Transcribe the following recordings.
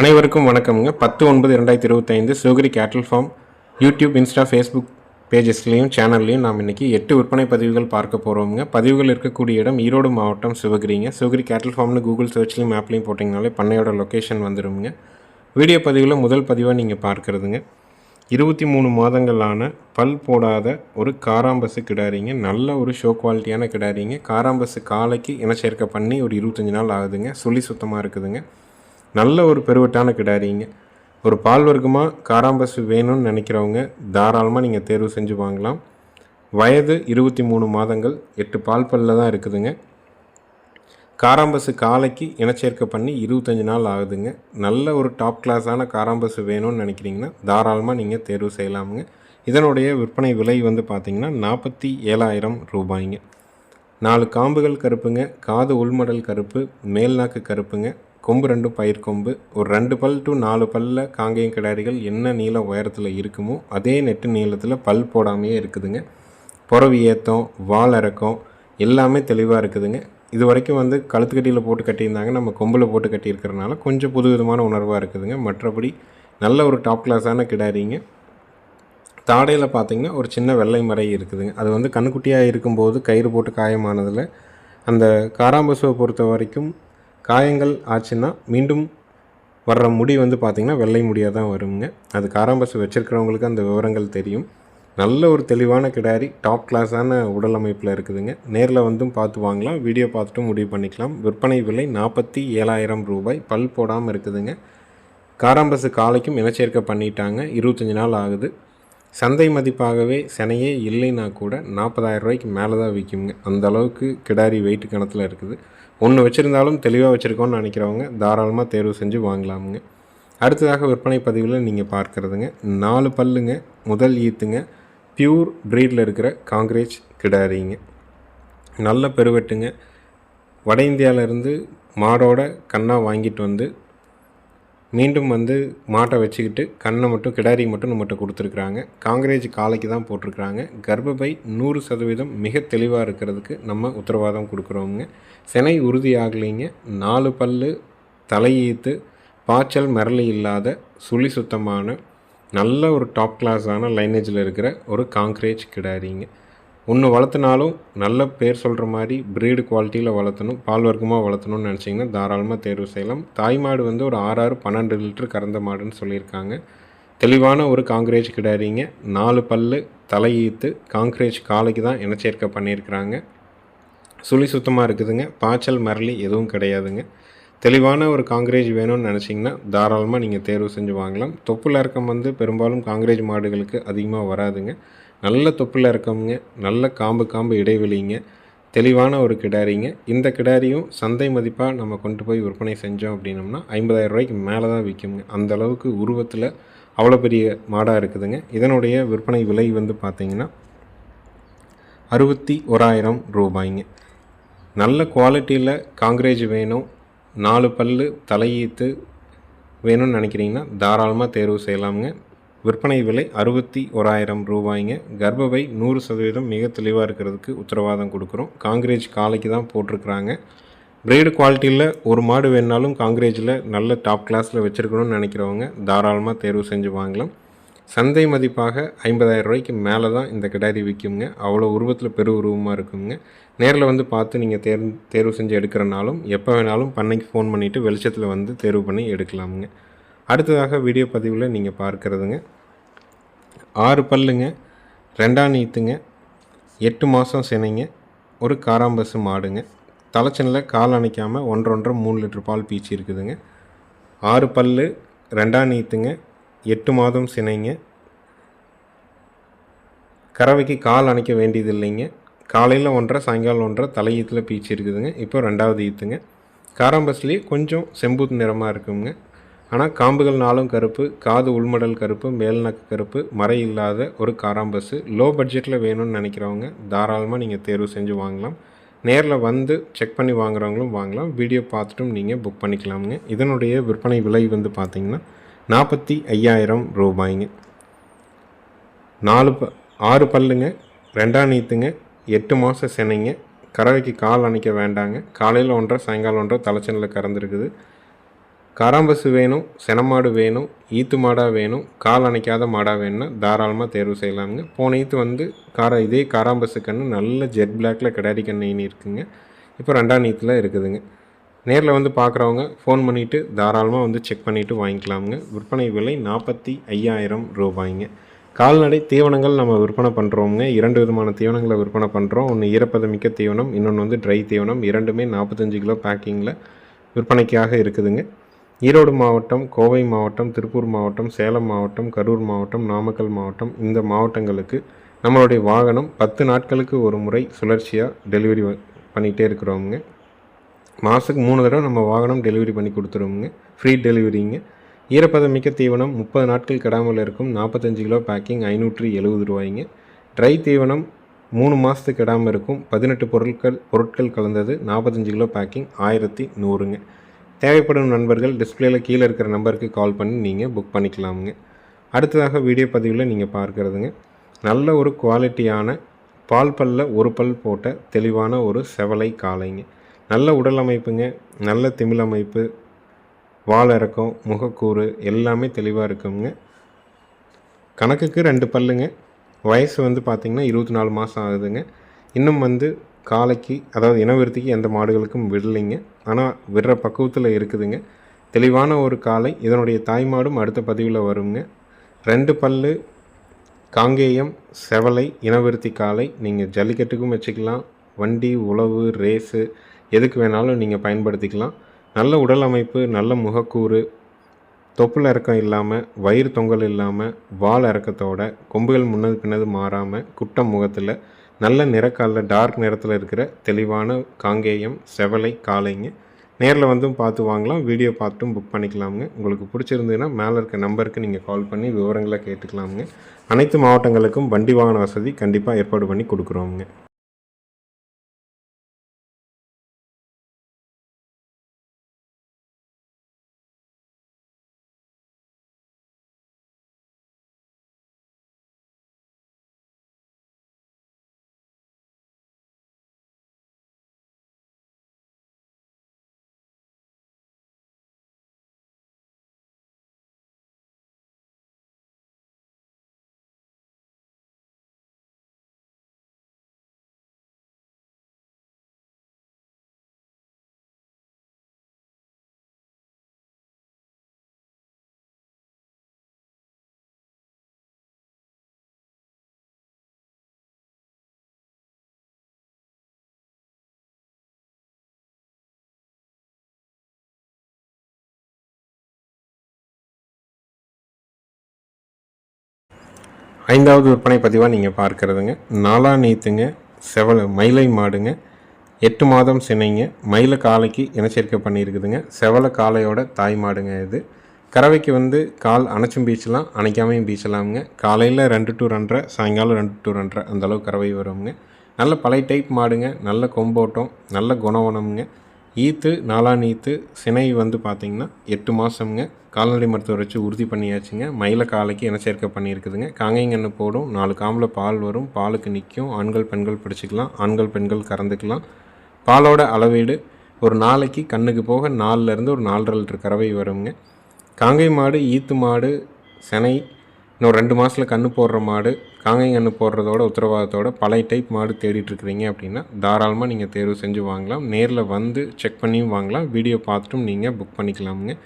அனைவருக்கும் வணக்கம்ங்க. பத்து ஒன்பது ரெண்டாயிரத்தி இருபத்தைந்து Sivagiri cattle farm YouTube Insta Facebook பேஜஸ்லேயும் சேனல்லையும் நாம் இன்றைக்கி எட்டு விற்பனை பதிவுகள் பார்க்க போகிறோம்ங்க பதிவுகள் இருக்கக்கூடிய இடம் ஈரோடு மாவட்டம் சிவகிரிங்க. சிவகிரி கேட்டல் ஃபார்ம்னு கூகுள் சர்ச்லையும் மேப்லையும் போட்டிங்கனாலே பண்ணையோட லொக்கேஷன் வந்துடுங்க வீடியோ பதிவில் முதல் பதிவாக நீங்கள் பார்க்குறதுங்க. இருபத்தி மூணு மாதங்களான பல் போடாத ஒரு காராம்பஸு கிடாரிங்க. நல்ல ஒரு ஷோ குவாலிட்டியான கிடாரிங்க. காராம்பஸு காலைக்கு இனச்சேர்க்கை பண்ணி ஒரு இருபத்தஞ்சி நாள் ஆகுதுங்க. சுழி சுத்தமாக இருக்குதுங்க. நல்ல ஒரு பெருவட்டான கிடாரிங்க ஒரு பால் வர்க்கமாக காராம்பசு வேணும்னு நினைக்கிறவங்க தாராளமாக நீங்கள் தேர்வு செஞ்சு வாங்கலாம். வயது இருபத்தி மூணு மாதங்கள் எட்டு பால் பல்ல தான் இருக்குதுங்க. காராம்பசு காலைக்கு இனச்சேர்க்கை பண்ணி இருபத்தஞ்சி நாள் ஆகுதுங்க. நல்ல ஒரு டாப் கிளாஸான காராம்பசு வேணும்னு நினைக்கிறீங்கன்னா தாராளமாக நீங்கள் தேர்வு செய்யலாமுங்க. இதனுடைய விற்பனை விலை வந்து பார்த்திங்கன்னா நாற்பத்தி ஏழாயிரம் ரூபாய்ங்க. நாலு காம்புகள் கருப்புங்க காது உள்மடல் கருப்பு மேல்நாக்கு கருப்புங்க கொம்பு ரெண்டும் பயிர் கொம்பு. ஒரு ரெண்டு பல் டு நாலு பல்ல காங்கேயம் கிடாரிகள் என்ன நீள உயரத்தில் இருக்குமோ அதே நெட்டு நீளத்தில் பல் போடாமையே இருக்குதுங்க. புறவி ஏத்தம் வால் இறக்கம் எல்லாமே தெளிவாக இருக்குதுங்க. இது வரைக்கும் வந்து கழுத்துக்கட்டியில் போட்டு கட்டியிருந்தாங்க. நம்ம கொம்பில் போட்டு கட்டியிருக்கிறனால கொஞ்சம் புது விதமான உணர்வாக இருக்குதுங்க. மற்றபடி நல்ல ஒரு டாப் கிளாஸான கிடாரிங்க. தாடையில் பார்த்தீங்கன்னா ஒரு சின்ன வெள்ளை மறை இருக்குதுங்க. அது வந்து கண்ணுக்குட்டியாக இருக்கும்போது கயிறு போட்டு காயமானதில் அந்த காராம்பசுவை பொறுத்த வரைக்கும் காயங்கள் ஆச்சுன்னா மீண்டும் வர்ற முடி வந்து பார்த்திங்கன்னா வெள்ளை முடியாக தான் வருங்க. அது காராம்பசு வச்சுருக்கிறவங்களுக்கு அந்த விவரங்கள் தெரியும். நல்ல ஒரு தெளிவான கிடாரி டாப் கிளாஸான உடல் அமைப்பில் இருக்குதுங்க. நேரில் வந்தும் பார்த்து வாங்கலாம். வீடியோ பார்த்துட்டும் முடிவு பண்ணிக்கலாம். விற்பனை விலை நாற்பத்தி ஏழாயிரம் ரூபாய். பல் போடாமல் இருக்குதுங்க. காராம்பசு காலைக்கும் இனச்சேர்க்கை பண்ணிட்டாங்க. இருபத்தஞ்சி நாள் ஆகுது. சந்தை மதிப்பாகவே செனையே இல்லைன்னா கூட நாற்பதாயிரம் ரூபாய்க்கு மேலே தான் விற்குங்க அந்த அளவுக்கு கிடாரி வெயிட் கணத்தில் இருக்குது. ஒன்று வச்சுருந்தாலும் தெளிவாக வச்சுருக்கோன்னு நினைக்கிறவங்க தாராளமாக தேர்வு செஞ்சு வாங்கலாமுங்க. அடுத்ததாக விற்பனை பதிவில் நீங்கள் பார்க்குறதுங்க. நாலு பல்லுங்க முதல் ஈத்துங்க பியூர் ப்ரீடில் இருக்கிற காங்கிரேஜ் கிடாரிங்க. நல்ல பெருவெட்டுங்க. வட இந்தியாவிலேருந்து மாடோட கண்ணாக வாங்கிட்டு வந்து மீண்டும் வந்து மாட்டை வச்சுக்கிட்டு கண்ணை மட்டும் கிடாரி மட்டும் நம்மகிட்ட கொடுத்துருக்குறாங்க. காங்கிரேஜ் காலைக்கு தான் போட்டிருக்கிறாங்க. கர்ப்பப்பை நூறு சதவீதம் மிக தெளிவாக இருக்கிறதுக்கு நம்ம உத்தரவாதம் கொடுக்குறோங்க செனை உறுதி ஆகலைங்க. நாலு பல்லு தலையீத்து பாய்ச்சல் மிரளி இல்லாத சுழி சுத்தமான நல்ல ஒரு டாப் கிளாஸான லைனேஜில் இருக்கிற ஒரு காங்கிரேஜ் கிடாரிங்க. ஒன்று வளர்த்துனாலும் நல்ல பேர் சொல்கிற மாதிரி ப்ரீடு குவாலிட்டியில் வளர்த்தணும் பால் வர்க்கமாக வளர்த்தணும்னு நினச்சிங்கன்னா தாராளமாக தேர்வு செய்யலாம். தாய் மாடு வந்து ஒரு ஆறாறு பன்னெண்டு லிட்டர் கறந்த மாடுன்னு சொல்லியிருக்காங்க. தெளிவான ஒரு காங்கிரேஜ் கிடாரிங்க நாலு பல்லு தலையீத்து காங்கிரேஜ் காலைக்கு தான் இனச்சேர்க்கை பண்ணியிருக்கிறாங்க. சுழி சுத்தமாக இருக்குதுங்க. பாய்ச்சல் மரளி எதுவும் கிடையாதுங்க. தெளிவான ஒரு காங்கிரேஜ் வேணும்னு நினச்சிங்கன்னா தாராளமாக நீங்கள் தேர்வு செஞ்சு வாங்கலாம். தொப்புள் இறக்கம் வந்து பெரும்பாலும் காங்கிரேஜ் மாடுகளுக்கு அதிகமாக வராதுங்க. நல்ல தொப்பில் இருக்கவங்க நல்ல காம்பு காம்பு இடைவெளிங்க தெளிவான ஒரு கிடாரிங்க. இந்த கிடாரியும் சந்தை மதிப்பாக நம்ம கொண்டு போய் விற்பனை செஞ்சோம் அப்படின்னோம்னா ஐம்பதாயிரம் ரூபாய்க்கு மேலே தான் விற்குங்க அந்த அளவுக்கு உருவத்தில் அவ்வளோ பெரிய மாடாக இருக்குதுங்க. இதனுடைய விற்பனை விலை வந்து பார்த்திங்கன்னா அறுபத்தி ஓராயிரம் ரூபாய்ங்க. நல்ல குவாலிட்டியில் காங்கிரேஜ் வேணும் நாலு பல்லு தலையீத்து வேணும்னு நினைக்கிறீங்கன்னா தாராளமாக தேர்வு செய்யலாமுங்க. விற்பனை விலை அறுபத்தி ஓராயிரம் ரூபாய்ங்க. கர்ப்பவை நூறு சதவீதம் மிக தெளிவாக இருக்கிறதுக்கு உத்தரவாதம் கொடுக்குறோம். காங்கிரேஜ் காலைக்கு தான் போட்டிருக்கிறாங்க. பிரேடு குவாலிட்டியில் ஒரு மாடு வேணுனாலும் காங்கிரேஜில் நல்ல டாப் கிளாஸில் வச்சுருக்கணும்னு நினைக்கிறவங்க தாராளமாக தேர்வு செஞ்சு வாங்கலாம். சந்தை மதிப்பாக ஐம்பதாயிரம் ரூபாய்க்கு மேலே தான் இந்த கிடாரி விற்குங்க அவ்வளோ உருவத்தில் பெரு உருவமாக இருக்குங்க. நேரில் வந்து பார்த்து நீங்கள் தேர் தேர்வு செஞ்சு எடுக்கிறனாலும் எப்போ வேணாலும் பண்ணைக்கு ஃபோன் பண்ணிவிட்டு வெளிச்சத்தில் வந்து தேர்வு பண்ணி எடுக்கலாமுங்க. அடுத்ததாக வீடியோ பதிவில் நீங்கள் பார்க்குறதுங்க. ஆறு பல்லுங்க ரெண்டாம் நீத்துங்க எட்டு மாதம் சினைங்க ஒரு காராம்பசு மாடுங்க. தலைச்சனில் கால் அணைக்காமல் ஒன்றரை ஒன்றரை மூணு லிட்டர் பால் பீச்சி இருக்குதுங்க. ஆறு பல்லு ரெண்டாம் நீத்துங்க எட்டு மாதம் சினைங்க. கறவைக்கு கால் அணைக்க வேண்டியது இல்லைங்க காலையில் ஒன்றரை சாயங்காலம் ஒன்றரை தலையீத்தில் பீச்சு இருக்குதுங்க. இப்போ ரெண்டாவது ஈத்துங்க. காராம்பஸ்லேயே கொஞ்சம் செம்பூத் நிறமாக இருக்குங்க. ஆனால் காம்புகள் நாளும் கருப்பு காது உள்மடல் கருப்பு மேல்நக்கு கருப்பு மறை இல்லாத ஒரு காராம்பஸ்ஸு லோ பட்ஜெட்டில் வேணும்னு நினைக்கிறவங்க தாராளமாக நீங்கள் தேர்வு செஞ்சு வாங்கலாம். நேரில் வந்து செக் பண்ணி வாங்குறவங்களும் வாங்கலாம். வீடியோ பார்த்துட்டும் நீங்கள் புக் பண்ணிக்கலாமுங்க. இதனுடைய விற்பனை விலை வந்து பார்த்திங்கன்னா நாற்பத்தி ஐயாயிரம் ரூபாய்ங்க. நாலு ப ஆறு பல்லுங்க ரெண்டாம் நீத்துங்க எட்டு மாதம் செனைங்க. கறவைக்கு கால் அணைக்க வேண்டாங்க. காலையில் ஒன்றரை சாயங்காலம் ஒன்றரை தலைச்சனில் கறந்துருக்குது. கராம்பசு வேணும் செனமாடு வேணும் ஈத்து மாடாக வேணும் கால் அணைக்காத மாடாக வேணும்னா தாராளமாக தேர்வு செய்யலாமுங்க. போன ஈத்து வந்து கார இதே காராம்பசு கன்று நல்ல ஜெட் பிளாக்ல கிடாரி கண்ணு இருக்குங்க. இப்போ ரெண்டாம் நீத்தில் இருக்குதுங்க. நேரில் வந்து பார்க்குறவங்க ஃபோன் பண்ணிவிட்டு தாராளமாக வந்து செக் பண்ணிவிட்டு வாங்கிக்கலாமுங்க. விற்பனை விலை நாற்பத்தி ஐயாயிரம் ரூபாய்ங்க. கால்நடை தீவனங்கள் நம்ம விற்பனை பண்ணுறோங்க இரண்டு விதமான தீவனங்களை விற்பனை பண்ணுறோம் ஒன்று ஈரப்பதமிக்க தீவனம் இன்னொன்று வந்து ட்ரை தீவனம். இரண்டுமே நாற்பத்தஞ்சு கிலோ பேக்கிங்கில் விற்பனைக்காக இருக்குதுங்க. ஈரோடு மாவட்டம் கோவை மாவட்டம் திருப்பூர் மாவட்டம் சேலம் மாவட்டம் கரூர் மாவட்டம் நாமக்கல் மாவட்டம் இந்த மாவட்டங்களுக்கு நம்மளுடைய வாகனம் பத்து நாட்களுக்கு ஒரு முறை சுழற்சியாக டெலிவரி பண்ணிகிட்டே இருக்கிறோமுங்க மாதத்துக்கு மூணு தடவை நம்ம வாகனம் டெலிவரி பண்ணி கொடுத்துருவோங்க ஃப்ரீ டெலிவரிங்க. ஈரப்பதமிக்க தீவனம் முப்பது நாட்கள் கெடாமல் இருக்கும். நாற்பத்தஞ்சு கிலோ பேக்கிங் ஐநூற்றி எழுபது ரூபாய்ங்க. ட்ரை தீவனம் மூணு மாதத்துக்கு கெடாமல் இருக்கும். பதினெட்டு பொருட்கள் பொருட்கள் கலந்தது நாற்பத்தஞ்சு கிலோ பேக்கிங் ஆயிரத்தி நூறுங்க. தேவைப்படும் நண்பர்கள் டிஸ்பிளேயில் கீழே இருக்கிற நம்பருக்கு கால் பண்ணி நீங்கள் புக் பண்ணிக்கலாமுங்க. அடுத்ததாக வீடியோ பதிவில் நீங்கள் பார்க்குறதுங்க. நல்ல ஒரு குவாலிட்டியான பால் பல்ல ஒரு பல் போட்ட தெளிவான ஒரு செவலை காளைங்க. நல்ல உடல் அமைப்புங்க. நல்ல திமிழ் அமைப்பு. வால் இறக்கம் முகக்கூறு எல்லாமே தெளிவாக இருக்குங்க. கணக்குக்கு ரெண்டு பல்லுங்க. வயசு வந்து பார்த்திங்கன்னா இருபத்தி நாலு மாதம் ஆகுதுங்க. இன்னும் வந்து காலைக்கு அதாவது இனவிருத்திக்கு எந்த மாடுகளுக்கும் விடலைங்க. ஆனால் விடுற பக்குவத்தில் இருக்குதுங்க. தெளிவான ஒரு காலை இதனுடைய தாய் மாடும் அடுத்த பதிவில் வருங்க. ரெண்டு பல்லு காங்கேயம் செவலை இனவிருத்தி காலை நீங்கள் ஜல்லிக்கட்டுக்கும் வச்சுக்கலாம். வண்டி உழவு ரேஸு எதுக்கு வேணாலும் நீங்கள் பயன்படுத்திக்கலாம். நல்ல உடல் அமைப்பு நல்ல முகக்கூறு தொப்புள் இறக்கம் இல்லாமல் வயிறு தொங்கல் இல்லாமல் வால் இறக்கத்தோட கொம்புகள் முன்னது பின்னது மாறாமல் குட்டம் முகத்தில் நல்ல நிறக்காலில் டார்க் நிறத்தில் இருக்கிற தெளிவான காங்கேயம் செவலை காலைங்க நேரில் வந்தும் பார்த்து வாங்கலாம். வீடியோ பார்த்துட்டும் புக் பண்ணிக்கலாமுங்க. உங்களுக்கு பிடிச்சிருந்ததுன்னா மேலே இருக்க நம்பருக்கு நீங்கள் கால் பண்ணி விவரங்களை கேட்டுக்கலாமுங்க. அனைத்து மாவட்டங்களுக்கும் வண்டி வாகன வசதி கண்டிப்பாக ஏற்பாடு பண்ணி கொடுக்குறோமுங்க. ஐந்தாவது விற்பனை பதிவாக நீங்கள் பார்க்குறதுங்க. நாலா நீத்துங்க செவல மயிலை மாடுங்க. எட்டு மாதம் சினைங்க. மயில காலைக்கு இனச்சேர்க்கை பண்ணியிருக்குதுங்க. செவல காளையோட தாய் மாடுங்க இது. கறவைக்கு வந்து கால் அணைச்சும் பீச்சலாம் அணைக்காமையும் பீச்சலாமுங்க. காலையில் ரெண்டு டு ரெண்டரை சாயங்காலம் ரெண்டு டு ரெண்டரை அந்தளவு கறவை வருங்க. நல்ல பழைய டைப் மாடுங்க. நல்ல கொம்போட்டம் நல்ல குணவனமுங்க. ஈத்து நாலா ஈத்து சினை வந்து பார்த்திங்கன்னா எட்டு மாதம்ங்க கால்நடை மருத்துவர் வச்சு உறுதி பண்ணியாச்சுங்க. மயில காலைக்கு என்ன சேர்க்கை பண்ணியிருக்குதுங்க. காங்கைங்கன்று போடும். நாலு காம்பில் பால் வரும். பாலுக்கு நிற்கும் ஆண்கள் பெண்கள் பிடிச்சிக்கலாம். ஆண்கள் பெண்கள் கறந்துக்கலாம். பாலோட அளவீடு ஒரு நாளைக்கு கண்ணுக்கு போக நாலுலேருந்து ஒரு நாலரை லிட்டர் கறவை வருங்க. காங்கை மாடு ஈத்து மாடு செனை இன்னும் ரெண்டு மாதத்தில் கன்று போடுற மாடு காங்கை கன்று போடுறதோட உத்தரவாதத்தோட பழைய டைப் மாடு தேடிட்டுருக்குறீங்க அப்படின்னா தாராளமாக நீங்கள் தேர்வு செஞ்சு வாங்கலாம். நேரில் வந்து செக் பண்ணியும் வாங்கலாம். வீடியோ பார்த்துட்டும் நீங்கள் புக் பண்ணிக்கலாமுங்க.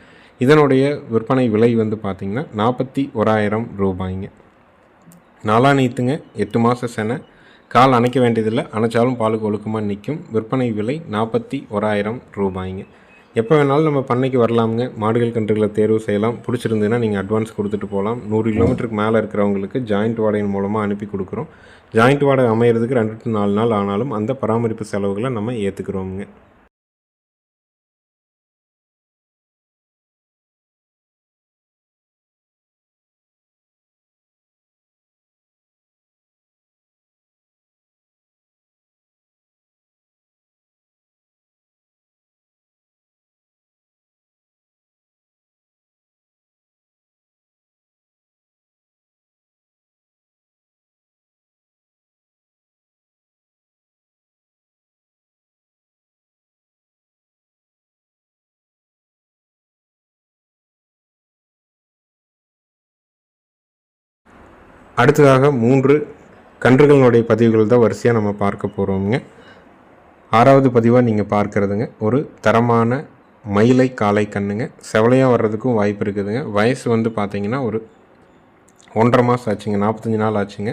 இதனுடைய விற்பனை விலை வந்து பார்த்திங்கன்னா நாற்பத்தி ஓராயிரம் ரூபாய்ங்க. நாலா நீத்துங்க எட்டு மாத செனை. கால் அணைக்க வேண்டியதில்லை அணைச்சாலும் பாலுக்கு ஒழுக்கமாக நிற்கும். விற்பனை விலை நாற்பத்தி ஓராயிரம் ரூபாய்ங்க. எப்போ வேணாலும் நம்ம பண்ணைக்கு வரலாமுங்க. மாடுகள் கன்றுகளை தேர்வு செய்யலாம். பிடிச்சிருந்ததுன்னா நீங்கள் அட்வான்ஸ் கொடுத்துட்டு போகலாம். நூறு கிலோமீட்டருக்கு மேலே இருக்கிறவங்களுக்கு ஜாயிண்ட் வாடகையின் மூலமாக அனுப்பி கொடுக்குறோம். ஜாயிண்ட் வாடகை அமையிறதுக்கு ரெண்டு டு நாலு நாள் ஆனாலும் அந்த பராமரிப்பு செலவுகளை நம்ம ஏற்றுக்கிறோமுங்க அடுத்ததாக மூன்று கன்றுகளினுடைய பதிவுகள் தான் வரிசையாக நம்ம பார்க்க போகிறோமுங்க ஆறாவது பதிவாக நீங்கள் பார்க்குறதுங்க. ஒரு தரமான மயிலை காளை கண்ணுங்க. செவலையாக வர்றதுக்கும் வாய்ப்பு இருக்குதுங்க. வயசு வந்து பார்த்தீங்கன்னா ஒரு ஒன்றரை மாதம் ஆச்சுங்க. நாற்பத்தஞ்சு நாள் ஆச்சுங்க.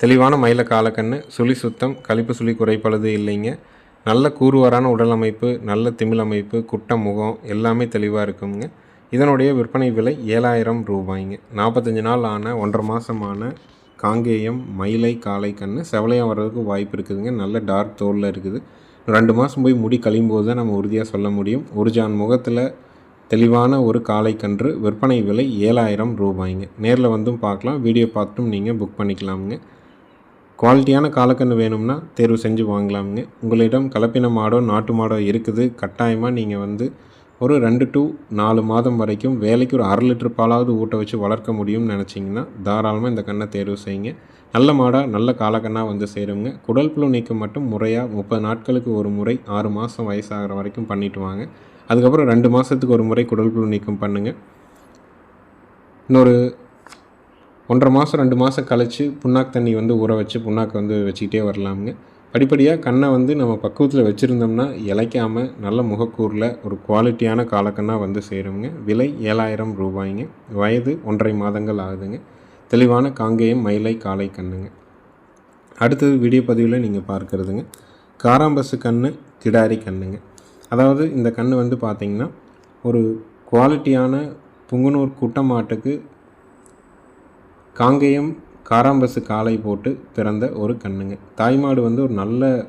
தெளிவான மயில காலக்கண்ணு சுழி சுத்தம். கழிப்பு சுழி குறைப்பழுது இல்லைங்க. நல்ல கூறுவாரான உடல் அமைப்பு நல்ல திமிழ் அமைப்பு குட்ட முகம் எல்லாமே தெளிவாக இருக்குங்க. இதனுடைய விற்பனை விலை ஏழாயிரம் ரூபாய்ங்க. நாற்பத்தஞ்சு நாள் ஆன ஒன்றரை மாதமான காங்கேயம் மயிலை காளை கன்று செவலையாக வர்றதுக்கு வாய்ப்பு இருக்குதுங்க. நல்ல டார்க் தோலில் இருக்குது. ரெண்டு மாதம் போய் முடி கழியும் போது தான் நம்ம உறுதியாக சொல்ல முடியும். ஒரு ஜான் முகத்தில் தெளிவான ஒரு காளைக்கன்று விற்பனை விலை ஏழாயிரம் ரூபாய்ங்க. நேரில் வந்தும் பார்க்கலாம். வீடியோ பார்த்தும் நீங்கள் புக் பண்ணிக்கலாமுங்க. குவாலிட்டியான காலக்கன்று வேணும்னா தேர்வு செஞ்சு வாங்கலாமுங்க. உங்களிடம் கலப்பின மாடோ நாட்டு மாடோ இருக்குது. கட்டாயமாக நீங்கள் வந்து ஒரு ரெண்டு டு நாலு மாதம் வரைக்கும் வேலைக்கு ஒரு அரை லிட்டர் பாலாவது ஊட்ட வச்சு வளர்க்க முடியும்னு நினச்சிங்கன்னா தாராளமாக இந்த கண்ணை தேர்வு செய்யுங்க. நல்ல மாடாக நல்ல காலக்கண்ணாக வந்து சேருங்க. குடல் புழு நீக்கம் மட்டும் முறையாக முப்பது நாட்களுக்கு ஒரு முறை ஆறு மாதம் வயசாகிற வரைக்கும் பண்ணிட்டு வாங்க. அதுக்கப்புறம் ரெண்டு மாதத்துக்கு ஒரு முறை குடல் புழு நீக்கம் பண்ணுங்கள் இன்னொரு ஒன்றரை மாதம் ரெண்டு மாதம் கழித்து புண்ணாக்கு தண்ணி வந்து ஊற வச்சு புண்ணாக்கு வந்து வச்சுக்கிட்டே வரலாமுங்க. படிப்படியாக கண்ணை வந்து நம்ம பக்குவத்தில் வச்சுருந்தோம்னா இழைக்காமல் நல்ல முகக்கூரில் ஒரு குவாலிட்டியான காலக்கண்ணாக வந்து சேருங்க. விலை ஏழாயிரம் ரூபாய்ங்க. வயது ஒன்றரை மாதங்கள் ஆகுதுங்க. தெளிவான காங்கேயம் மயிலை காலை கண்ணுங்க. அடுத்தது வீடியோ பதிவில் நீங்கள் பார்க்குறதுங்க. காராம்பசு கண்ணு கிடாரி கண்ணுங்க. அதாவது இந்த கண்ணு வந்து பார்த்திங்கன்னா ஒரு குவாலிட்டியான புங்குனூர் குட்டமாட்டுக்கு காங்கேயம் காராம்பசு காலை போட்டு பிறந்த ஒரு கண்ணுங்க. தாய்மாடு வந்து ஒரு நல்ல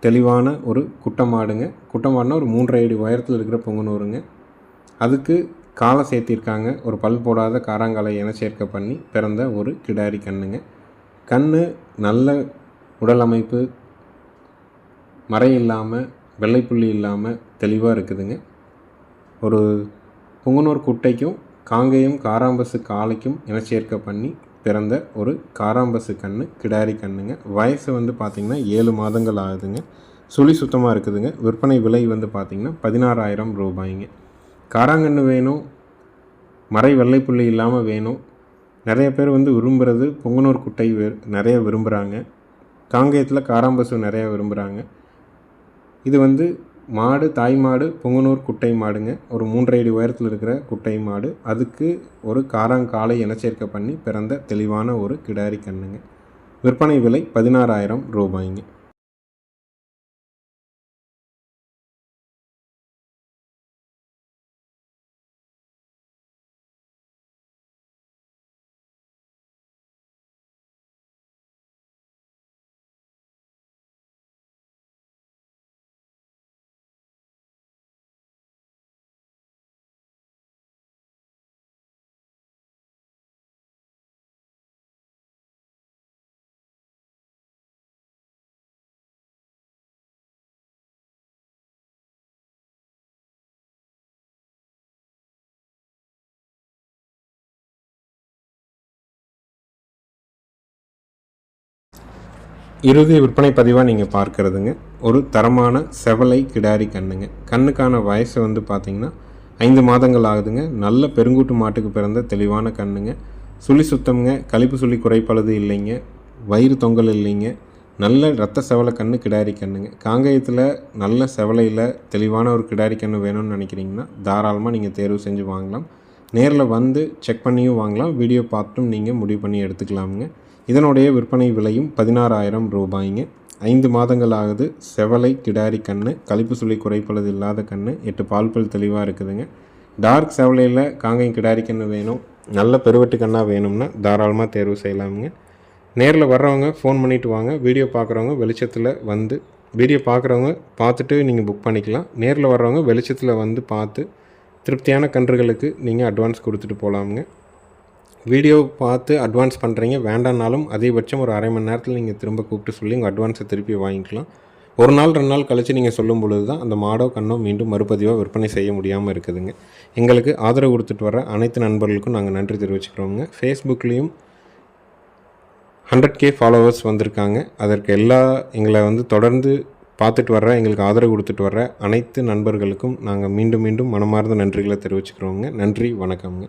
தெளிவான ஒரு குட்டமாடுங்க. குட்டமாடுனா ஒரு மூன்றரை அடி உயரத்தில் இருக்கிற பொங்கனூருங்க. அதுக்கு காலை சேர்த்திருக்காங்க. ஒரு பல் போடாத காராங்காலை என சேர்க்க பண்ணி பிறந்த ஒரு கிடாரி கண்ணுங்க. கண் நல்ல உடல் அமைப்பு மறை இல்லாமல் வெள்ளைப்புள்ளி இல்லாமல் தெளிவாக இருக்குதுங்க. ஒரு புங்குனூர் குட்டைக்கும் காங்கேயம் காராம்பசு காளைக்கும் இனச்சேர்க்கை பண்ணி பிறந்த ஒரு காராம்பசு கன்று கிடாரி கண்ணுங்க. வயசு வந்து பார்த்திங்கன்னா ஏழு மாதங்கள் ஆகுதுங்க. சுழி சுத்தமாக இருக்குதுங்க. விற்பனை விலை வந்து பார்த்திங்கன்னா பதினாறாயிரம் ரூபாய்ங்க. காராங்கன்று வேணும். மறை வெள்ளைப்புள்ளி இல்லாமல் வேணும். நிறைய பேர் வந்து விரும்புகிறது பொங்கனூர் குட்டை நிறைய விரும்புகிறாங்க காங்கேயத்தில் காராம்பசு நிறையா விரும்புகிறாங்க இது வந்து மாடு தாய் மாடு புங்கனூர் குட்டை மாடுங்க. ஒரு மூன்றரை அடி உயரத்தில் இருக்கிற குட்டை மாடு. அதுக்கு ஒரு காராங்காலை இனச்சேர்க்கை பண்ணி பிறந்த தெளிவான ஒரு கிடாரி கண்ணுங்க விற்பனை விலை பதினாறாயிரம் ரூபாய்ங்க. இறுதி விற்பனை பதிவாக நீங்கள் பார்க்குறதுங்க. ஒரு தரமான செவலை கிடாரி கண்ணுங்க. கண்ணுக்கான வயசு வந்து பார்த்திங்கன்னா ஐந்து மாதங்கள் ஆகுதுங்க. நல்ல பெருங்கூட்டு மாட்டுக்கு பிறந்த தெளிவான கண்ணுங்க. சுழி சுத்தம்ங்க. கழிப்பு சுழி குறைப்பழுது இல்லைங்க. வயிறு தொங்கல் இல்லைங்க. நல்ல ரத்த செவலை கண்ணு கிடாரி கண்ணுங்க. காங்கயத்தில் நல்ல செவலையில் தெளிவான ஒரு கிடாரி கண்ணு வேணும்னு நினைக்கிறீங்கன்னா தாராளமாக நீங்கள் தேர்வு செஞ்சு வாங்கலாம். நேரில் வந்து செக் பண்ணியும் வாங்கலாம். வீடியோ பார்த்தும் நீங்கள் முடிவு பண்ணி எடுத்துக்கலாமுங்க. இதனுடைய விற்பனை விலையும் பதினாறாயிரம் ரூபாய்ங்க. ஐந்து மாதங்கள் ஆகுது செவலை கிடாரி கன்று கழிப்பு சுழி குறைப்பளது இல்லாத கன்று எட்டு பால்பல் தெளிவாக இருக்குதுங்க. டார்க் செவலையில் காங்கையும் கிடாரி கன்று வேணும். நல்ல பெருவெட்டு கண்ணாக வேணும்னா தாராளமாக தேர்வு செய்யலாமுங்க. நேரில் வர்றவங்க ஃபோன் பண்ணிவிட்டு வாங்க. வீடியோ பார்க்குறவங்க வெளிச்சத்தில் வந்து வீடியோ பார்க்குறவங்க பார்த்துட்டு நீங்கள் புக் பண்ணிக்கலாம். நேரில் வர்றவங்க வெளிச்சத்தில் வந்து பார்த்து திருப்தியான கன்றுகளுக்கு நீங்கள் அட்வான்ஸ் கொடுத்துட்டு போகலாமுங்க வீடியோ பார்த்து அட்வான்ஸ் பண்ணுறீங்க வேண்டானாலும் அதிகபட்சம் ஒரு அரை மணி நேரத்தில் நீங்கள் திரும்ப கூப்பிட்டு சொல்லி உங்கள் அட்வான்ஸை திருப்பி வாங்கிக்கலாம். ஒரு நாள் ரெண்டு நாள் கழித்து நீங்கள் சொல்லும் பொழுது தான் அந்த மாடோ கண்ணோ மீண்டும் மறுபதிவாக விற்பனை செய்ய முடியாமல் இருக்குதுங்க. எங்களுக்கு ஆதரவு கொடுத்துட்டு வர அனைத்து நண்பர்களுக்கும் நாங்கள் நன்றி தெரிவிச்சுக்கிறோங்க. ஃபேஸ்புக்லேயும் ஹண்ட்ரட் கே ஃபாலோவர்ஸ் வந்திருக்காங்க. அதற்கு எல்லா எங்களை வந்து தொடர்ந்து பார்த்துட்டு வர்ற எங்களுக்கு ஆதரவு கொடுத்துட்டு வர்ற அனைத்து நண்பர்களுக்கும் நாங்கள் மீண்டும் மீண்டும் மனமார்ந்த நன்றிகளை தெரிவிச்சுக்கிறோங்க. நன்றி வணக்கம்ங்க.